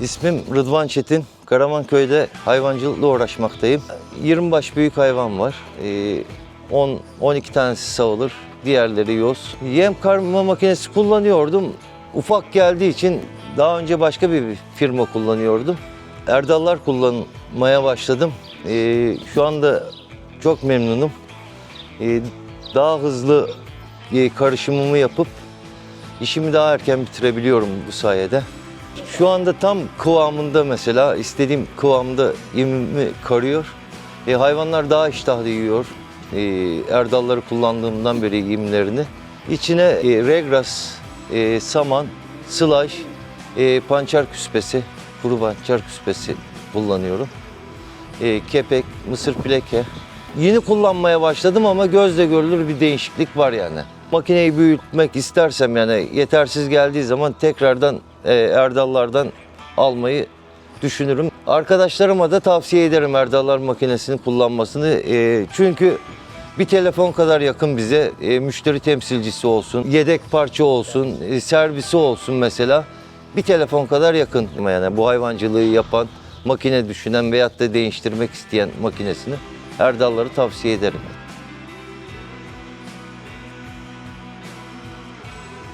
İsmim Rıdvan Çetin. Karamanköy'de hayvancılıkla uğraşmaktayım. 20 baş büyük hayvan var. Ee, 10 12 tanesi sağılır. Diğerleri yoz. Yem karma makinesi kullanıyordum. Ufak geldiği için daha önce başka bir firma kullanıyordum. Erdallar kullanmaya başladım. Ee, şu anda çok memnunum. Ee, daha hızlı e, karışımımı yapıp işimi daha erken bitirebiliyorum bu sayede. Şu anda tam kıvamında mesela istediğim kıvamda yemimi karıyor. E, hayvanlar daha iştahlı yiyor. E, erdalları kullandığımdan beri yemlerini. İçine e, regras, e, saman, sılaj, e, pançar küspesi, kuru pançar küspesi kullanıyorum. E, kepek, mısır pileke. Yeni kullanmaya başladım ama gözle görülür bir değişiklik var yani. Makineyi büyütmek istersem yani yetersiz geldiği zaman tekrardan e, Erdallardan almayı düşünürüm. Arkadaşlarıma da tavsiye ederim Erdallar makinesini kullanmasını. E, çünkü bir telefon kadar yakın bize e, müşteri temsilcisi olsun, yedek parça olsun, servisi olsun mesela. Bir telefon kadar yakın yani bu hayvancılığı yapan, makine düşünen veyahut da değiştirmek isteyen makinesini Erdalları tavsiye ederim.